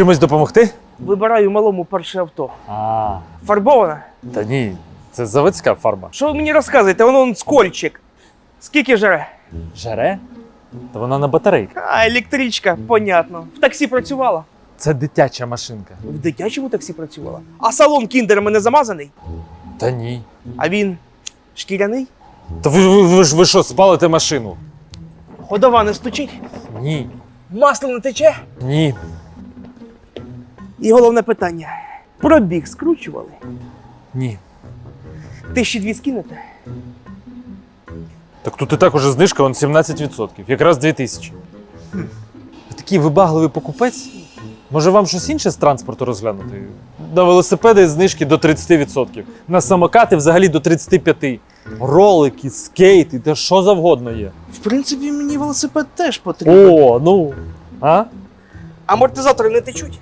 Чимось допомогти? Вибираю малому перше авто. А, Фарбоване. та ні, це заводська фарба. Що ви мені розказуєте? Воно он скольчик. Скільки жере? Жаре? Та вона на батарейках. А, електричка, понятно. В таксі працювала. Це дитяча машинка. В дитячому таксі працювала. А салон кіндерами не замазаний? Та ні. А він шкіряний? Та ви, ви, ви ж ви що, спалите машину? Ходова не стучить? Ні. Масло не тече? Ні. І головне питання. Пробіг скручували. Ні. Тисячі дві скинете? Так тут і так уже знижка, он 17%. Якраз 2000. Ви такий вибагливий покупець. Може вам щось інше з транспорту розглянути? На велосипеди знижки до 30%. На самокати взагалі до 35%. Ролики, скейти, та що завгодно є. В принципі, мені велосипед теж потрібен. О, ну. А? Амортизатори не течуть?